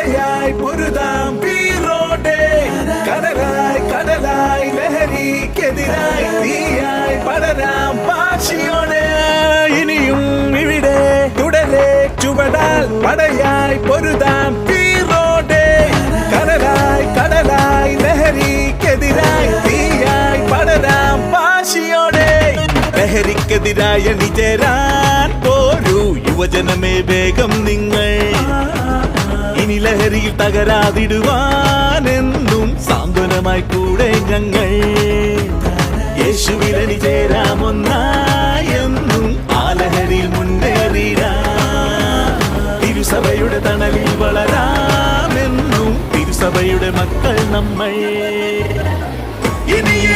കരയായി പൊരുതാം പീറോട്ടെ. കടലായി കടലായി ലഹരിക്കെതിരായി തീയായി പടരാം പാശിയോടെ ഇനിയും ഇവിടെ തുടരെ. ചുവടാൽ പടയായി പൊരുതാം പീറോട്ടെ. കടലായി കടലായി ലഹരിക്കെതിരായി തീയായി പടരാം പാശിയോടെ ലഹരിക്കെതിരായ നിജരാൻ പോരൂ. യുവജനമേ വേഗം നിങ്ങൾ ഇനി ലഹരിയിൽ തകരാതിടുവാനെന്നും സാന്ത്വനമായി കൂടെ ഞങ്ങൾ. യേശുവിലണി ചേരാമൊന്നായെന്നും ആ ലഹരിയിൽ മുന്നേറിടാം തിരുസഭയുടെ തണലിൽ വളരാമെന്നും തിരുസഭയുടെ മക്കൾ നമ്മൾ. ഇനി ഈ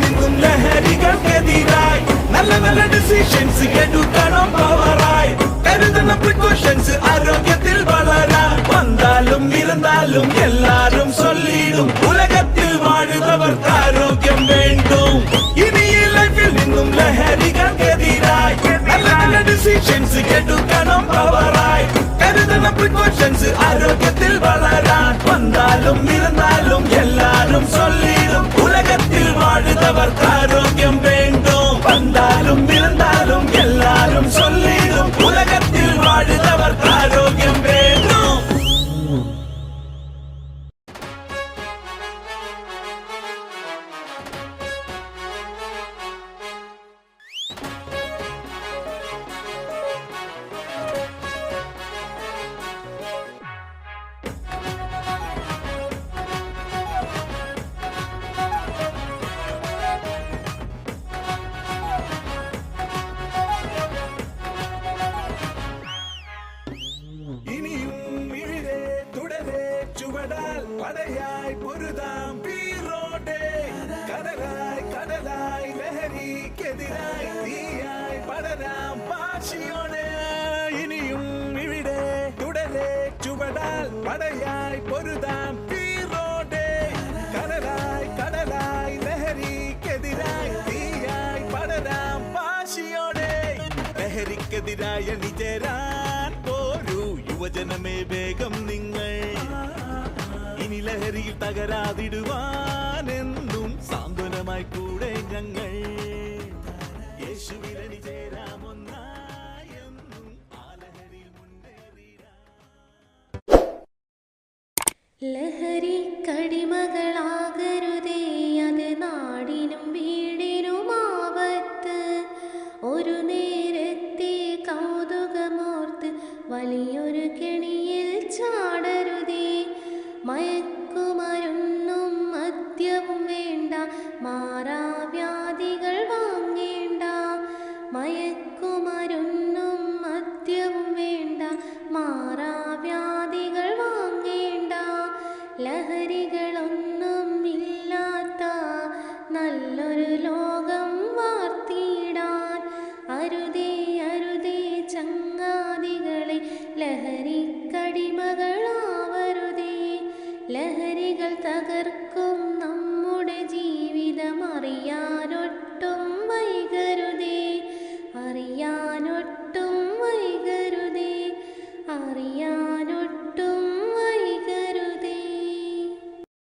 നിന്നും ലഹരികൾക്കെതിരായി നല്ല നല്ല ഡിസിഷൻസ് എടുക്കണം പവറായി കരുതണം പ്രിക്കോഷൻസ് വന്നാലും ഇരുന്നാലും എല്ലാരും ചൊല്ലിടും ഉലകത്തിൽ വാഴുന്നവർക്ക് ആരോഗ്യം വേണ്ടും ഇനി ഈ ലൈഫിൽ നിന്നും ലഹരികൾക്കെതിരായി നല്ല നല്ല ഡിസിഷൻസ് എടുക്കണം പവറായി കരുതണം പ്രിക്കോഷൻസ് ആരോഗ്യത്തിൽ വളരാൻ പടയായി പൊരുതാം പീറോടെ കടലായി കടലായി ലഹരിക്കെതിരായി തീയായി പടരാം പാശിയോടെ ഇനിയും ഇവിടെ തുടരെ ചുവടാൽ പടയായി പൊരുതാം പീറോടെ കടലായി കടലായി ലഹരിക്കെതിരായി തീയായി പടരാം പാശിയോടെ ലഹരിക്കെതിരായ അണിചേരാൻ പോരൂ. യുവജനമേ വേഗം നിങ്ങൾ. ഇനി ലഹരിയിൽ തകരാതിടുവാനെന്നും സാന്ത്വനമായി കൂടെ ഞങ്ങൾ യേശുവിലണി ചേരാമൊന്നാ ലഹരി തകർക്കും നമ്മുടെ ജീവിതം അറിയാനൊട്ടും വൈകരുതേ. അറിയാനൊട്ടും